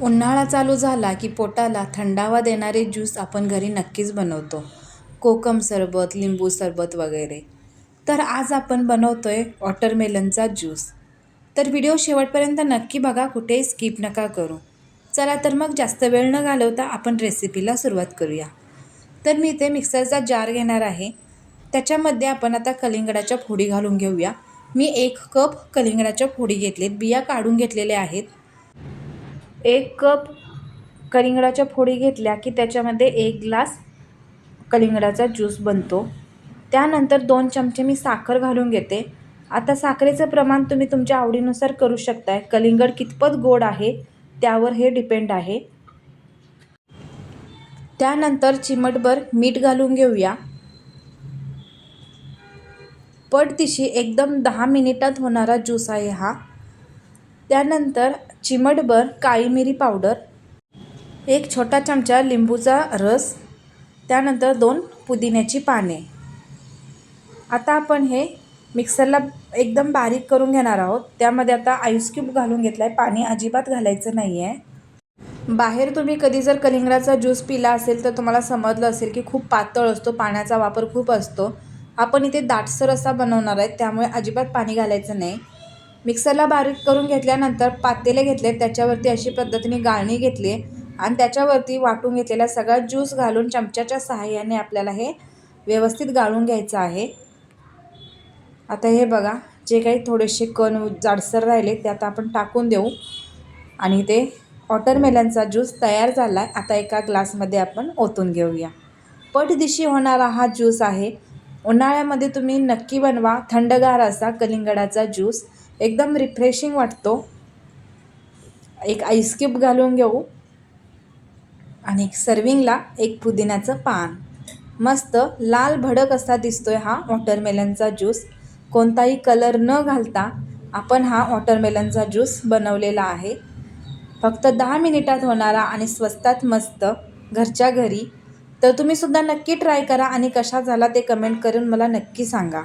उन्हाळा चालू झाला की पोटाला थंडावा देणारे ज्यूस आपण घरी नक्कीच बनवतो. कोकम सरबत लिंबू सरबत वगैरे. तर आज आपण बनवतो आहे वॉटरमेलनचा ज्यूस. तर व्हिडिओ शेवटपर्यंत नक्की बघा कुठेही स्किप नका करू. चला तर मग जास्त वेळ न घालवता आपण रेसिपीला सुरुवात करूया. तर मी इथे मिक्सरचा जार घेणार आहे. त्याच्यामध्ये आपण आता कलिंगडाच्या फोडी घालून घेऊया. मी एक कप कलिंगडाच्या फोडी घेतलेत बिया काढून घेतलेल्या आहेत. एक कप कलिंगडाच्या फोडी घेतल्या की त्याच्यामध्ये एक ग्लास कलिंगडाचा ज्यूस बनतो. त्यानंतर दोन चमचे मी साखर घालून घेते. आता साखरेचं प्रमाण तुम्ही तुमच्या आवडीनुसार करू शकताय. कलिंगड कितपत गोड आहे त्यावर हे डिपेंड आहे. त्यानंतर चिमटभर मीठ घालून घेऊया. पटदिशी एकदम दहा मिनिटात होणारा ज्यूस आहे हा. त्यानंतर चिमटभर काळी मिरी पावडर एक छोटा चमचा लिंबूचा रस त्यानंतर दोन पुदिन्याची पाने. आता आपण हे मिक्सरला एकदम बारीक करून घेणार आहोत. त्यामध्ये आता आईस क्यूब घालून घेतला आहे पाणी अजिबात घालायचं नाही आहे बाहेर तुम्ही कधी जर कलिंगडाचा ज्यूस पिला असेल तर तुम्हाला समजलं असेल की खूप पातळ असतो पाण्याचा वापर खूप असतो. आपण इथे दाटसर असा बनवणार आहे त्यामुळे अजिबात पाणी घालायचं नाही. मिक्सरला बारीक करून घेतल्यानंतर पातेले घेतले त्याच्यावरती अशी पद्धतीने गाळणी घेतली आणि त्याच्यावरती वाटून घेतलेला सगळा ज्यूस घालून चमच्याच्या सहाय्याने आपल्याला हे व्यवस्थित गाळून घ्यायचं आहे. आता हे बघा जे काही थोडेसे कण जाडसर राहिले ते आता आपण टाकून देऊ. आणि ते वॉटरमेलनचा ज्यूस तयार झाला आहे आता एका ग्लासमध्ये आपण ओतून घेऊया. पटदिशी होणारा हा ज्यूस आहे. उन्हाळ्यामध्ये तुम्ही नक्की बनवा. थंडगार असा कलिंगडाचा ज्यूस. एकदम रिफ्रेशिंग वाटतो. एक आईस्क्यूब घालून घेऊ. आणि एक सर्विंगला एक पुदिन्याचं पान. मस्त लाल भडक असा दिसतोय हा वॉटरमेलनचा ज्यूस कोणताही कलर न घालता आपण हा वॉटरमेलनचा ज्यूस बनवलेला आहे. फक्त दहा मिनिटात होणारा आणि स्वस्तात मस्त घरच्या घरी. तर तुम्हीसुद्धा नक्की ट्राय करा आणि कशा झाला ते कमेंट करून मला नक्की सांगा.